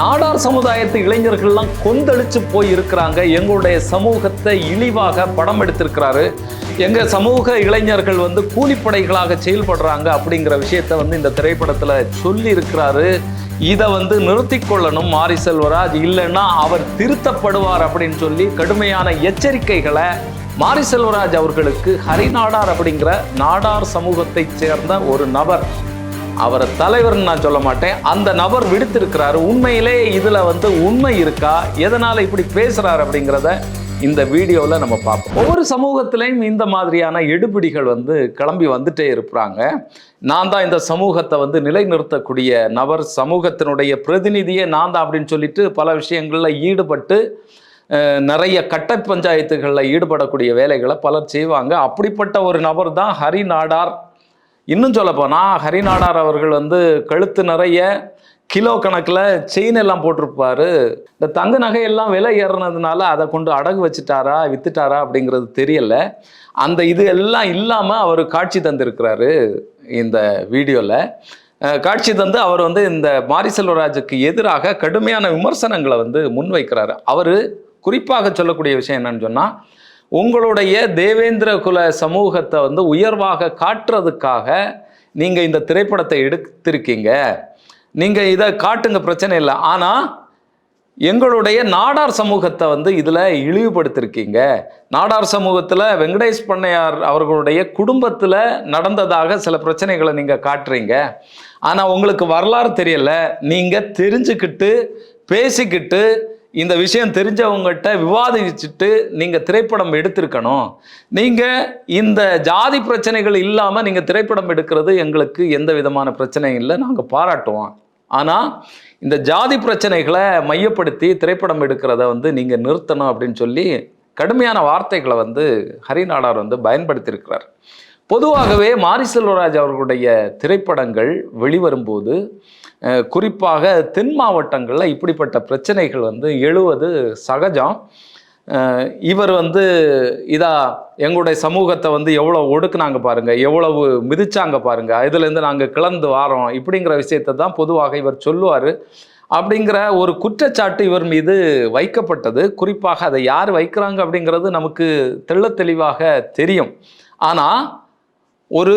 நாடார் சமுதாயத்து இளைஞர்கள்லாம் கொந்தளிச்சு போய் இருக்கிறாங்க எங்களுடைய சமூகத்தை இழிவாக படம் எடுத்திருக்கிறாரு. எங்கள் சமூக இளைஞர்கள் வந்து கூலிப்படைகளாக செயல்படுறாங்க அப்படிங்கிற விஷயத்த வந்து இந்த திரைப்படத்தில் சொல்லி இருக்கிறாரு இதை வந்து நிறுத்தி கொள்ளணும் மாரி செல்வராஜ். இல்லைன்னா அவர் திருத்தப்படுவார் அப்படின்னு சொல்லி கடுமையான எச்சரிக்கைகளை மாரி செல்வராஜ் அவர்களுக்கு ஹரிநாடார் அப்படிங்கிற நாடார் சமூகத்தைச் சேர்ந்த ஒரு நபர் அவரை தலைவர்னு நான் சொல்ல மாட்டேன். அந்த நபர் விடுத்திருக்கிறாரு. உண்மையிலே இதில் வந்து உண்மை இருக்கா? எதனால் இப்படி பேசுகிறார் அப்படிங்கிறத இந்த வீடியோவில் நம்ம பார்ப்போம். ஒவ்வொரு சமூகத்திலையும் இந்த மாதிரியான எடுபிடிகள் வந்து கிளம்பி வந்துட்டே இருப்பாங்க. நான் தான் இந்த சமூகத்தை வந்து நிலைநிறுத்தக்கூடிய நபர். சமூகத்தினுடைய பிரதிநிதியே நான் தான் அப்படின்னு சொல்லிட்டு பல விஷயங்களில் ஈடுபட்டு நிறைய கட்ட பஞ்சாயத்துகளில் ஈடுபடக்கூடிய வேலைகளை பலர் செய்வாங்க. அப்படிப்பட்ட ஒரு நபர் தான் ஹரி நாடார் இன்னும் சொல்லப்போனால் ஹரிநாடார் அவர்கள் வந்து கழுத்து நிறைய கிலோ கணக்கில் செயின் எல்லாம் போட்டிருப்பாரு. இந்த தங்க நகையெல்லாம் விலை ஏறினதுனால அதை கொண்டு அடகு வச்சுட்டாரா வித்துட்டாரா அப்படிங்கிறது தெரியல. அந்த இது எல்லாம் இல்லாமல் அவர் காட்சி தந்திருக்கிறாரு இந்த வீடியோவில் காட்சி தந்து அவர் வந்து இந்த மாரி செல்வராஜுக்கு எதிராக கடுமையான விமர்சனங்களை வந்து முன்வைக்கிறாரு. அவர் குறிப்பாக சொல்லக்கூடிய விஷயம் என்னன்னு சொன்னால் உங்களுடைய தேவேந்திர குல சமூகத்தை வந்து உயர்வாக காட்டுறதுக்காக நீங்கள் இந்த திரைப்படத்தை எடுத்திருக்கீங்க. நீங்கள் இதை காட்டுங்க பிரச்சனை இல்லை. ஆனால் எங்களுடைய நாடார் சமூகத்தை வந்து இதில் இழிவுபடுத்திருக்கீங்க. நாடார் சமூகத்தில் வெங்கடேஷ் பண்ணையார் அவர்களுடைய குடும்பத்தில் நடந்ததாக சில பிரச்சனைகளை நீங்கள் காட்டுறீங்க. ஆனால் உங்களுக்கு வரலாறு தெரியலை. நீங்கள் தெரிஞ்சுக்கிட்டு பேசிக்கிட்டு இந்த விஷயம் தெரிஞ்சவங்ககிட்ட விவாதிச்சுட்டு நீங்கள் திரைப்படம் எடுத்திருக்கணும். நீங்கள் இந்த ஜாதி பிரச்சனைகள் இல்லாமல் நீங்கள் திரைப்படம் எடுக்கிறது எங்களுக்கு எந்த விதமான பிரச்சனையும் இல்லை நாங்கள் பாராட்டுவோம். ஆனால் இந்த ஜாதி பிரச்சனைகளை மையப்படுத்தி திரைப்படம் எடுக்கிறத வந்து நீங்கள் நிறுத்தணும் அப்படின்னு சொல்லி கடுமையான வார்த்தைகளை வந்து ஹரிநாடார் வந்து பயன்படுத்தியிருக்கிறார். பொதுவாகவே மாரி செல்வராஜ் அவர்களுடைய திரைப்படங்கள் வெளிவரும்போது குறிப்பாக தென் மாவட்டங்களில் இப்படிப்பட்ட பிரச்சனைகள் வந்து எழுவது சகஜம். இவர் வந்து இதா எங்களுடைய சமூகத்தை வந்து எவ்வளோ ஒடுக்குனாங்க பாருங்கள் எவ்வளவு மிதிச்சாங்க பாருங்க இதுலேருந்து நாங்கள் கிளந்து வாரோம் இப்படிங்கிற விஷயத்தை தான் பொதுவாக இவர் சொல்லுவார். அப்படிங்கிற ஒரு குற்றச்சாட்டு இவர் மீது வைக்கப்பட்டது. குறிப்பாக அதை யார் வைக்கிறாங்க அப்படிங்கிறது நமக்கு தெள்ள தெளிவாக தெரியும். ஆனால் ஒரு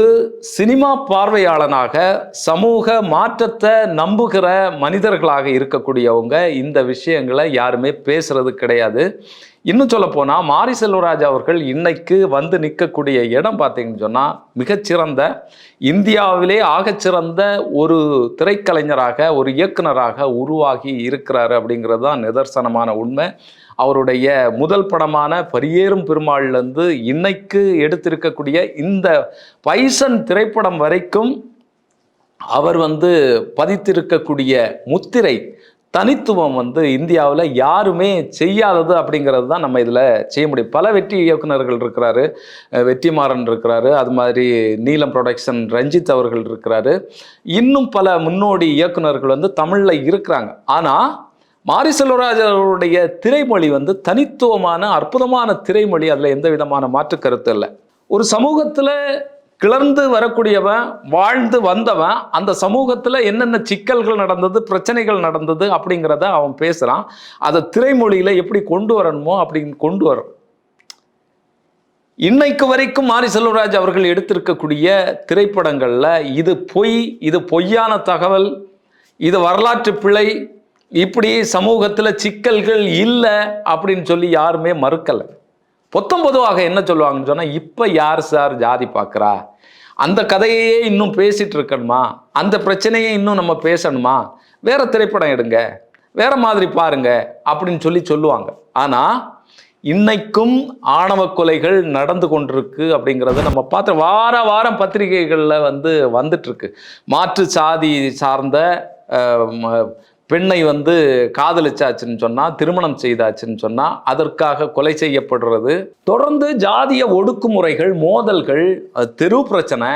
சினிமா பார்வையாளனாக சமூக மாற்றத்தை நம்புகிற மனிதர்களாக இருக்கக்கூடியவங்க இந்த விஷயங்களை யாருமே பேசுறது கிடையாது. இன்னும் சொல்ல போனால் மாரி செல்வராஜ் அவர்கள் இன்னைக்கு வந்து நிற்கக்கூடிய இடம் பார்த்தீங்கன்னு சொன்னால் மிகச்சிறந்த இந்தியாவிலே ஆகச்சிறந்த ஒரு திரைக்கலைஞராக ஒரு இயக்குனராக உருவாகி இருக்கிறாரு அப்படிங்கிறது தான் நிதர்சனமான உண்மை. அவருடைய முதல் படமான பரியேறும் பெருமாள்லேருந்து இன்னைக்கு எடுத்திருக்கக்கூடிய இந்த பைசன் திரைப்படம் வரைக்கும் அவர் வந்து பதித்திருக்கக்கூடிய முத்திரை தனித்துவம் வந்து இந்தியாவில் யாருமே செய்யாதது அப்படிங்கிறது தான் நம்ம இதில் செய்ய முடியும். பல வெற்றி இயக்குனர்கள் இருக்கிறாரு. வெற்றிமாறன் இருக்கிறாரு. அது மாதிரி நீலம் ப்ரொடக்ஷன் ரஞ்சித் அவர்கள் இருக்கிறாரு. இன்னும் பல முன்னோடி இயக்குனர்கள் வந்து தமிழில் இருக்கிறாங்க. ஆனால் மாரி செல்வராஜருடைய திரைமொழி வந்து தனித்துவமான அற்புதமான திரைமொழி அதில் எந்த விதமான மாற்று கருத்து இல்லை. ஒரு சமூகத்தில் கிளர்ந்து வரக்கூடியவன் வாழ்ந்து வந்தவன் அந்த சமூகத்தில் என்னென்ன சிக்கல்கள் நடந்தது பிரச்சனைகள் நடந்தது அப்படிங்கிறத அவன் பேசுகிறான் அதை திரைமொழியில் எப்படி கொண்டு வரணுமோ அப்படின்னு கொண்டு வர இன்னைக்கு வரைக்கும் மாரி செல்வராஜ் அவர்கள் எடுத்திருக்கக்கூடிய திரைப்படங்களில் இது பொய் இது பொய்யான தகவல் இது வரலாற்று பிழை இப்படி சமூகத்தில் சிக்கல்கள் இல்லை அப்படின்னு சொல்லி யாருமே மறுக்கலை. பொத்தம் பொதுவாக என்ன சொல்லுவாங்கன்னு சொன்னால் இப்போ யார் சார் ஜாதி பார்க்குறா அந்த கதையையே இன்னும் பேசிட்டு இருக்கணுமா அந்த பிரச்சனையை இன்னும் நம்ம பேசணுமா? வேற திரைப்படம் எடுங்க வேற மாதிரி பாருங்க அப்படின்னு சொல்லி சொல்லுவாங்க. ஆனால் இன்னைக்கும் ஆணவ கொலைகள் நடந்து கொண்டிருக்கு அப்படிங்கிறத நம்ம பார்த்து வார வாரம் பத்திரிகைகளில் வந்து வந்துட்டு இருக்கு மாற்று சாதி சார்ந்த பெண்ணை வந்து காதலிச்சாச்சுன்னு சொன்னால் திருமணம் செய்தாச்சுன்னு சொன்னால் அதற்காக கொலை செய்யப்படுறது. தொடர்ந்து ஜாதிய ஒடுக்குமுறைகள் மோதல்கள் தெரு பிரச்சனை.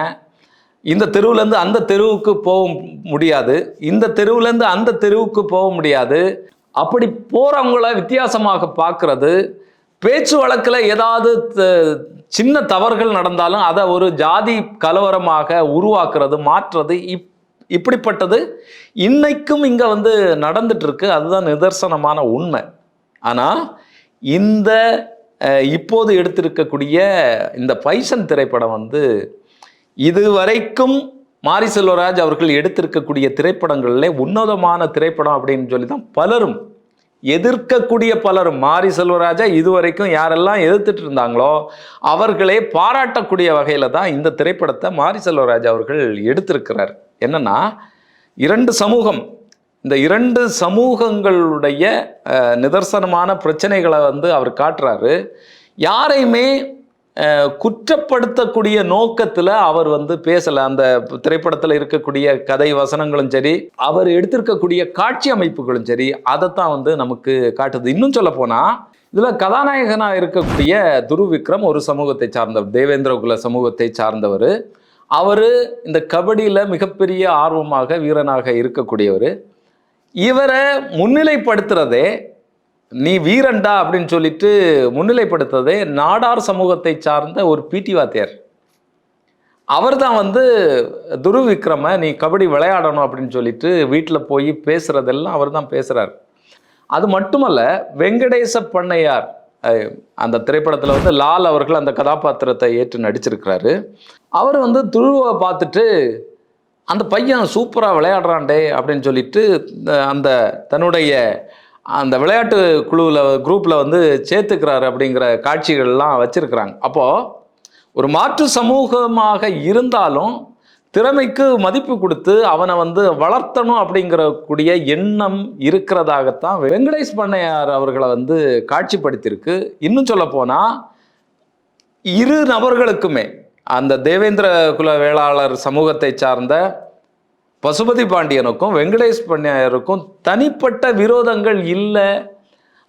இந்த தெருவுலேருந்து அந்த தெருவுக்கு போக முடியாது. இந்த தெருவுலேருந்து அந்த தெருவுக்கு போக முடியாது. அப்படி போகிறவங்கள வித்தியாசமாக பார்க்கறது பேச்சு வழக்கில் ஏதாவது த- சின்ன தவறுகள் நடந்தாலும் அதை ஒரு ஜாதி கலவரமாக உருவாக்குறது மாற்றுறது இப் இப்படிப்பட்டது இன்னைக்கும் இங்க வந்து நடந்துட்டு இருக்கு அதுதான் நிதர்சனமான உண்மை. ஆனா இந்த இப்போது எடுத்திருக்கக்கூடிய இந்த பைசன் திரைப்படம் வந்து இதுவரைக்கும் மாரி செல்வராஜ் அவர்கள் எடுத்திருக்கக்கூடிய திரைப்படங்களில் உன்னதமான திரைப்படம் அப்படின்னு சொல்லி தான் பலரும் எதிர்க்கக்கூடிய பலரும் மாரி செல்வராஜா இதுவரைக்கும் யாரெல்லாம் எதிர்த்துட்டு இருந்தாங்களோ அவர்களே பாராட்டக்கூடிய வகையில் தான் இந்த திரைப்படத்தை மாரி செல்வராஜ் அவர்கள் எடுத்திருக்கிறார். என்னன்னா இரண்டு சமூகம் இந்த இரண்டு சமூகங்களுடைய நிதர்சனமான பிரச்சனைகளை வந்து அவர் காட்டுறாரு. யாரையுமே குற்றப்படுத்தக்கூடிய நோக்கத்தில் அவர் வந்து பேசலை. அந்த திரைப்படத்தில் இருக்கக்கூடிய கதை வசனங்களும் சரி அவர் எடுத்திருக்கக்கூடிய காட்சி அமைப்புகளும் சரி அதைத்தான் வந்து நமக்கு காட்டுது. இன்னும் சொல்ல போனால் இதில் கதாநாயகனாக இருக்கக்கூடிய துரு விக்ரம் ஒரு சமூகத்தை சார்ந்தவர் தேவேந்திரகுல சமூகத்தை சார்ந்தவர். அவர் இந்த கபடியில் மிகப்பெரிய ஆர்வமாக வீரனாக இருக்கக்கூடியவர். இவரை முன்னிலைப்படுத்துறதே நீ வீரன்டா அப்படின்னு சொல்லிட்டு முன்னிலைப்படுத்துறதே நாடார் சமூகத்தை சார்ந்த ஒரு பிடி வாத்தியார். அவர் தான் வந்து துரு விக்ரம நீ கபடி விளையாடணும் அப்படின்னு சொல்லிட்டு வீட்டில் போய் பேசுகிறதெல்லாம் அவர் தான் பேசுகிறார் அது மட்டுமல்ல வெங்கடேச பண்ணையார் அந்த திரைப்படத்தில் வந்து லால் அவர்கள் அந்த கதாபாத்திரத்தை ஏற்று நடிச்சிருக்கிறாரு. அவர் வந்து துழுவை பார்த்துட்டு அந்த பையன் சூப்பராக விளையாடுறான்டே அப்படின்னு சொல்லிட்டு அந்த தன்னுடைய அந்த விளையாட்டு குழுவில் குரூப்பில் வந்து சேர்த்துக்கிறாரு அப்படிங்கிற காட்சிகள்லாம் வச்சுருக்கிறாங்க. அப்போது ஒரு மாற்று சமூகமாக இருந்தாலும் திறமைக்கு மதிப்பு கொடுத்து அவனை வந்து வளர்த்தணும் அப்படிங்கிற கூடிய எண்ணம் இருக்கிறதாகத்தான் வெங்கடேஷ் பண்ணையார் அவர்களை வந்து காட்சிப்படுத்தியிருக்கு. இன்னும் சொல்ல போனால் இரு நபர்களுக்குமே அந்த தேவேந்திர குல வேளாளர் சமூகத்தை சார்ந்த பசுபதி பாண்டியனுக்கும் வெங்கடேஷ் பண்ணையாருக்கும் தனிப்பட்ட விரோதங்கள் இல்லை.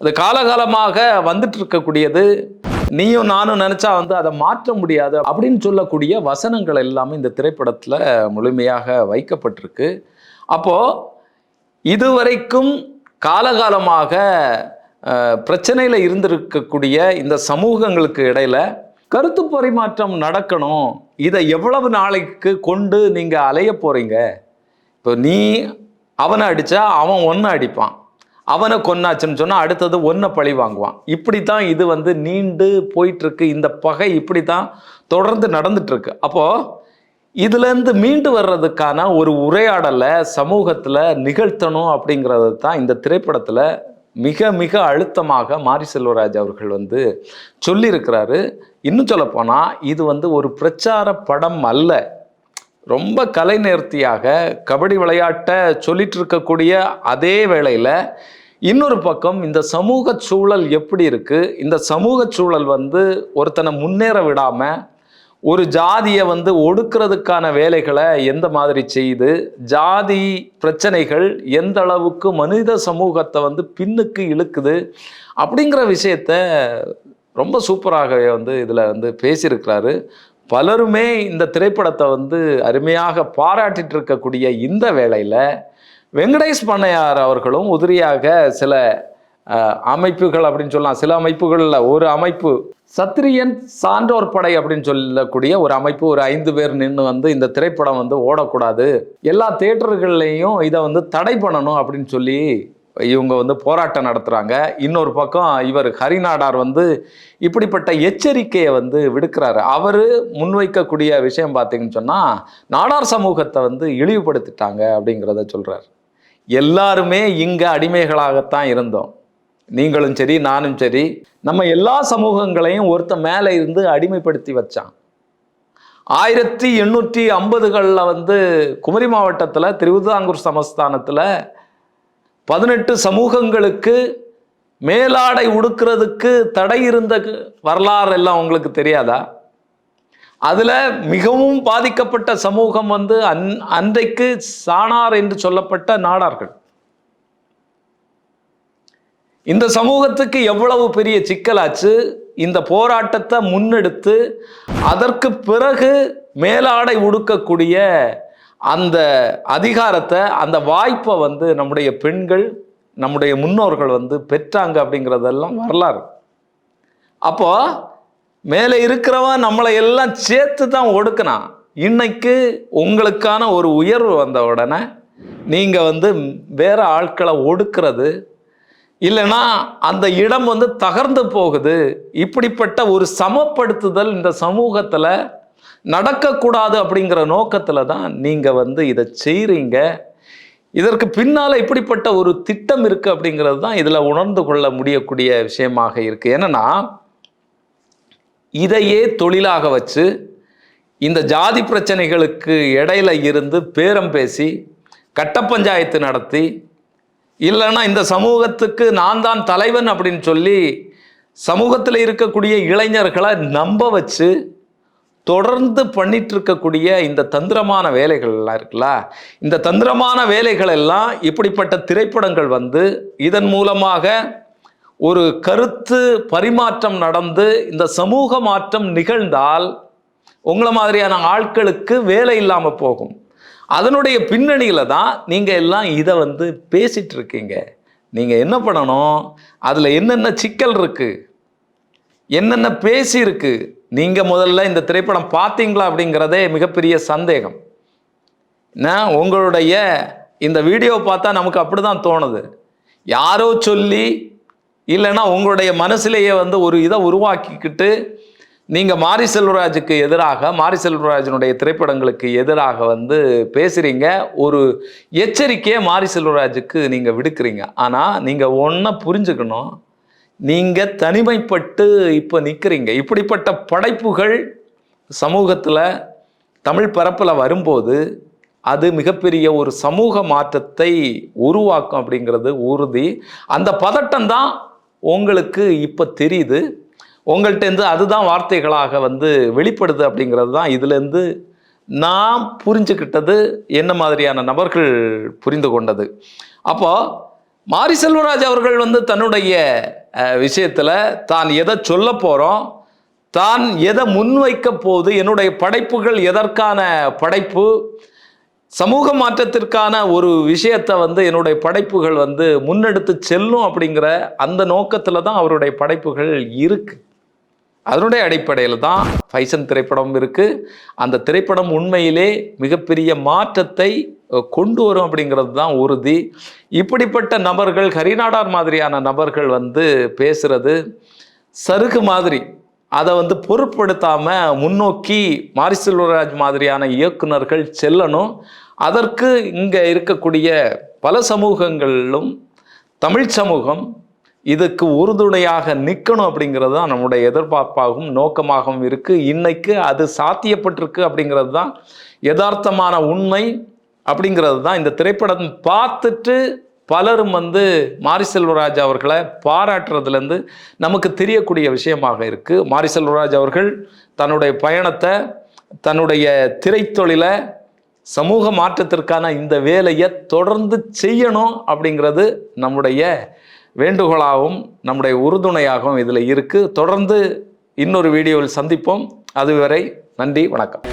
அது காலகாலமாக வந்துட்டு இருக்கக்கூடியது. நீயும் நானும் நினைச்சா வந்து அதை மாற்ற முடியாது அப்படின்னு சொல்லக்கூடிய வசனங்கள் எல்லாமே இந்த திரைப்படத்தில் முழுமையாக வைக்கப்பட்டிருக்கு. அப்போ இதுவரைக்கும் காலகாலமாக பிரச்சனையில் இருந்திருக்கக்கூடிய இந்த சமூகங்களுக்கு இடையில கருத்து பரிமாற்றம் நடக்கணும். இதை எவ்வளவு நாளைக்கு கொண்டு நீங்கள் அலைய போகிறீங்க இப்போ நீ அவனை அடித்தா அவன் ஒன்று அடிப்பான். அவனை கொன்னாச்சுன்னு சொன்னால் அடுத்தது ஒன்றை பழி வாங்குவான். இப்படி தான் இது வந்து நீண்டு போயிட்டுருக்கு. இந்த பகை இப்படி தான் தொடர்ந்து நடந்துட்டுருக்கு. அப்போது இதுலேருந்து மீண்டு வர்றதுக்கான ஒரு உரையாடலை சமூகத்தில் நிகழ்த்தணும் அப்படிங்கிறது தான் இந்த திரைப்படத்தில் மிக மிக அழுத்தமாக மாரி செல்வராஜ் அவர்கள் வந்து சொல்லியிருக்கிறாரு. இன்னும் சொல்லப்போனால் இது வந்து ஒரு பிரச்சார படம் அல்ல. ரொம்ப கலை நேர்த்தியாக கபடி விளையாட்டை சொல்லிட்டு இருக்கக்கூடிய அதே வேளையில் இன்னொரு பக்கம் இந்த சமூக சூழல் எப்படி இருக்குது இந்த சமூக சூழல் வந்து ஒருத்தனை முன்னேற விடாமல் ஒரு ஜாதியை வந்து ஒடுக்கிறதுக்கான வேலைகளை எந்த மாதிரி செய்து ஜாதி பிரச்சனைகள் எந்த அளவுக்கு மனித சமூகத்தை வந்து பின்னுக்கு இழுக்குது அப்படிங்கிற விஷயத்த ரொம்ப சூப்பராகவே வந்து இதில் வந்து பேசியிருக்கிறாரு. பலருமே இந்த திரைப்படத்தை வந்து அருமையாக பாராட்டிட்டு இருக்கக்கூடிய இந்த வேளையில் வெங்கடேஷ் பண்ணையார் அவர்களும் உதிரியாக சில அமைப்புகள் அப்படின்னு சொல்லலாம். சில அமைப்புகளில் ஒரு அமைப்பு. சத்திரியன் சான்றோர் படை அப்படின்னு சொல்லக்கூடிய ஒரு அமைப்பு. ஒரு ஐந்து பேர் நின்று வந்து இந்த திரைப்படம் வந்து ஓடக்கூடாது. எல்லா தேட்டர்கள்லையும் இதை வந்து தடை பண்ணணும் அப்படின்னு சொல்லி இவங்க வந்து போராட்டம் நடத்துகிறாங்க இன்னொரு பக்கம் இவர் ஹரிநாடார் வந்து இப்படிப்பட்ட எச்சரிக்கையை வந்து விடுக்கிறாரு. அவர் முன்வைக்கக்கூடிய விஷயம் பார்த்தீங்கன்னு சொன்னால் நாடார் சமூகத்தை வந்து இழிவுபடுத்திட்டாங்க அப்படிங்கிறத சொல்கிறார் எல்லாருமே இங்கே அடிமைகளாகத்தான் இருந்தோம். நீங்களும் சரி நானும் சரி நம்ம எல்லா சமூகங்களையும் ஒருத்தன் மேலே இருந்து அடிமைப்படுத்தி வச்சான். ஆயிரத்தி எண்ணூற்றி ஐம்பதுகளில் வந்து குமரி மாவட்டத்தில் திருவிதாங்கூர் சமஸ்தானத்தில் பதினெட்டு சமூகங்களுக்கு மேலாடை உடுக்கிறதுக்கு தடை இருந்த வரலாறு எல்லாம் உங்களுக்கு தெரியாதா? அதில் மிகவும் பாதிக்கப்பட்ட சமூகம் வந்து அன் அன்றைக்கு சாணார் என்று சொல்லப்பட்ட நாடார்கள். இந்த சமூகத்துக்கு எவ்வளவு பெரிய சிக்கலாச்சு? இந்த போராட்டத்தை முன்னெடுத்து அதற்கு பிறகு மேலாடை உடுக்கக்கூடிய அந்த அதிகாரத்தை அந்த வாய்ப்பை வந்து நம்முடைய பெண்கள் நம்முடைய முன்னோர்கள் வந்து பெற்றாங்க அப்படிங்கிறதெல்லாம் வரலாறு. அப்போ மேலே இருக்கிறவன் நம்மளை எல்லாம் சேர்த்து தான் ஒடுக்கினான். இன்னைக்கு உங்களுக்கான ஒரு உயர்வு வந்த உடனே நீங்கள் வந்து வேற ஆட்களை ஒடுக்கிறது இல்லைன்னா அந்த இடம் வந்து தகர்ந்து போகுது. இப்படிப்பட்ட ஒரு சமப்படுத்துதல் இந்த சமூகத்தில் நடக்கக்கூடாது அப்படிங்கிற நோக்கத்தில் தான் நீங்கள் வந்து இதை செய்கிறீங்க இதற்கு பின்னால் இப்படிப்பட்ட ஒரு திட்டம் இருக்குது அப்படிங்கிறது தான் இதில் உணர்ந்து கொள்ள முடியக்கூடிய விஷயமாக இருக்குது என்னென்னா இதையே தொழிலாக வச்சு இந்த ஜாதி பிரச்சனைகளுக்கு இடையில இருந்து பேரம் பேசி கட்ட பஞ்சாயத்து நடத்தி இல்லைன்னா இந்த சமூகத்துக்கு நான் தான் தலைவன் அப்படின்னு சொல்லி சமூகத்தில் இருக்கக்கூடிய இளைஞர்களை நம்ப வச்சு தொடர்ந்து பண்ணிட்டு இருக்கக்கூடிய இந்த தந்திரமான வேலைகள்லாம் இருக்குல்ல? இந்த தந்திரமான வேலைகள் எல்லாம் இப்படிப்பட்ட திரைப்படங்கள் வந்து இதன் மூலமாக ஒரு கருத்து பரிமாற்றம் நடந்து இந்த சமூக மாற்றம் நிகழ்ந்தால் உங்களை மாதிரியான ஆட்களுக்கு வேலை இல்லாமல் போகும். அதனுடைய பின்னணியில் தான் நீங்கள் எல்லாம் இதை வந்து பேசிகிட்டு இருக்கீங்க. நீங்கள் என்ன பண்ணணும்? அதில் என்னென்ன சிக்கல் இருக்குது என்னென்ன பேசியிருக்கு நீங்கள் முதல்ல இந்த திரைப்படம் பார்த்தீங்களா அப்படிங்கிறதே மிகப்பெரிய சந்தேகம். நான் உங்களுடைய இந்த வீடியோ பார்த்தா நமக்கு அப்படி தான் தோணுது. யாரோ சொல்லி இல்லைன்னா உங்களுடைய மனசுலேயே வந்து ஒரு இதை உருவாக்கிக்கிட்டு நீங்கள் மாரி செல்வராஜுக்கு எதிராக மாரி செல்வராஜனுடைய திரைப்படங்களுக்கு எதிராக வந்து பேசுகிறீங்க ஒரு எச்சரிக்கையை மாரி செல்வராஜுக்கு நீங்கள் விடுக்கிறீங்க. ஆனால் நீங்கள் ஒன்றை புரிஞ்சுக்கணும். நீங்கள் தனிமைப்பட்டு இப்போ நிற்கிறீங்க இப்படிப்பட்ட படைப்புகள் சமூகத்தில் தமிழ் பரப்பில் வரும்போது அது மிகப்பெரிய ஒரு சமூக மாற்றத்தை உருவாக்கும் அப்படிங்கிறது உறுதி. அந்த பதட்டம் தான் உங்களுக்கு இப்போ தெரியுது. உங்கள்கிட்டேருந்து அதுதான் வார்த்தைகளாக வந்து வெளிப்படுது அப்படிங்கிறது தான் இதுலேருந்து நான் புரிஞ்சுக்கிட்டது என்ன மாதிரியான நபர்கள் புரிந்து கொண்டது. அப்போ மாரி செல்வராஜ் அவர்கள் வந்து தன்னுடைய விஷயத்தில் தான் எதை சொல்ல போகிறோம் தான் எதை முன்வைக்க போகுது என்னுடைய படைப்புகள் எதற்கான படைப்பு சமூக மாற்றத்திற்கான ஒரு விஷயத்தை வந்து என்னுடைய படைப்புகள் வந்து முன்னெடுத்து செல்லும் அப்படிங்கிற அந்த நோக்கத்தில் தான் அவருடைய படைப்புகள் இருக்கு. அதனுடைய அடிப்படையில் தான் ஃபைசன் திரைப்படம் இருக்கு. அந்த திரைப்படம் உண்மையிலே மிகப்பெரிய மாற்றத்தை கொண்டு வரும் அப்படிங்கிறது தான் உறுதி. இப்படிப்பட்ட நபர்கள் ஹரிநாடார் மாதிரியான நபர்கள் வந்து பேசுறது சருகு மாதிரி அதை வந்து பொருட்படுத்தாம முன்னோக்கி மாரி செல்வராஜ் மாதிரியான இயக்குனர்கள் செல்லணும். அதற்கு இங்கே இருக்கக்கூடிய பல சமூகங்களிலும் தமிழ் சமூகம் இதுக்கு உறுதுணையாக நிற்கணும் அப்படிங்கிறது தான் நம்முடைய எதிர்பார்ப்பாகவும் நோக்கமாகவும் இருக்குது இன்னைக்கு அது சாத்தியப்பட்டிருக்கு அப்படிங்கிறது தான் யதார்த்தமான உண்மை அப்படிங்கிறது தான் இந்த திரைப்படம் பார்த்துட்டு பலரும் வந்து மாரி செல்வராஜ் அவர்களை பாராட்டுறதுலேருந்து நமக்கு தெரியக்கூடிய விஷயமாக இருக்குது மாரி செல்வராஜ் அவர்கள் தன்னுடைய பயணத்தை தன்னுடைய திரைத்தொழிலை சமூக மாற்றத்திற்கான இந்த வேலையை தொடர்ந்து செய்யணும் அப்படிங்கிறது நம்முடைய வேண்டுகோளாகவும் நம்முடைய உறுதுணையாகவும் இதில் இருக்குது தொடர்ந்து இன்னொரு வீடியோவில் சந்திப்போம். அதுவரை நன்றி வணக்கம்.